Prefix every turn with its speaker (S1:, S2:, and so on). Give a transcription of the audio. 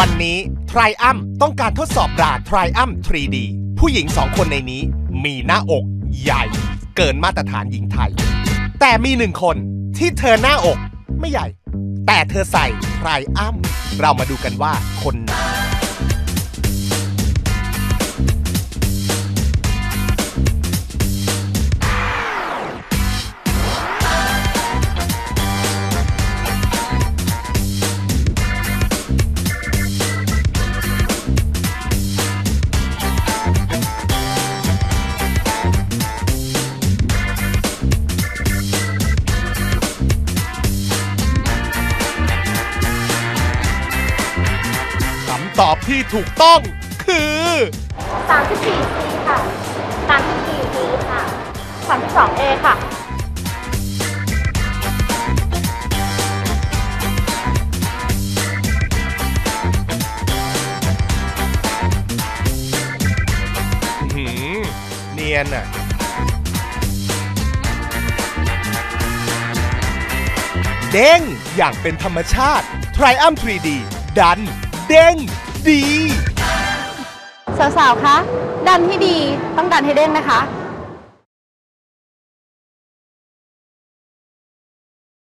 S1: วันนี้ทริอัมต้องการทดสอบราทริอัม 3D ผู้หญิงสองคนในนี้ มีหน้าอกใหญ่ เกินมาตรฐานหญิงไทย แต่มีหนึ่งคนที่เธอหน้าอกไม่ใหญ่ แต่เธอใส่ทริอัมเรามาดูกันว่าคนไหนำตอบที่ถูกต้องคือ
S2: 34 C ค่ะ 34 D ค่ะ 32 A ค่ะ
S1: หืมเนียนอะเด้งอย่างเป็นธรรมชาติ Triumph 3D ดัน เด้งดี
S2: สาวๆ คะ ดันให้ดี ต้องดันให้เด้งนะคะ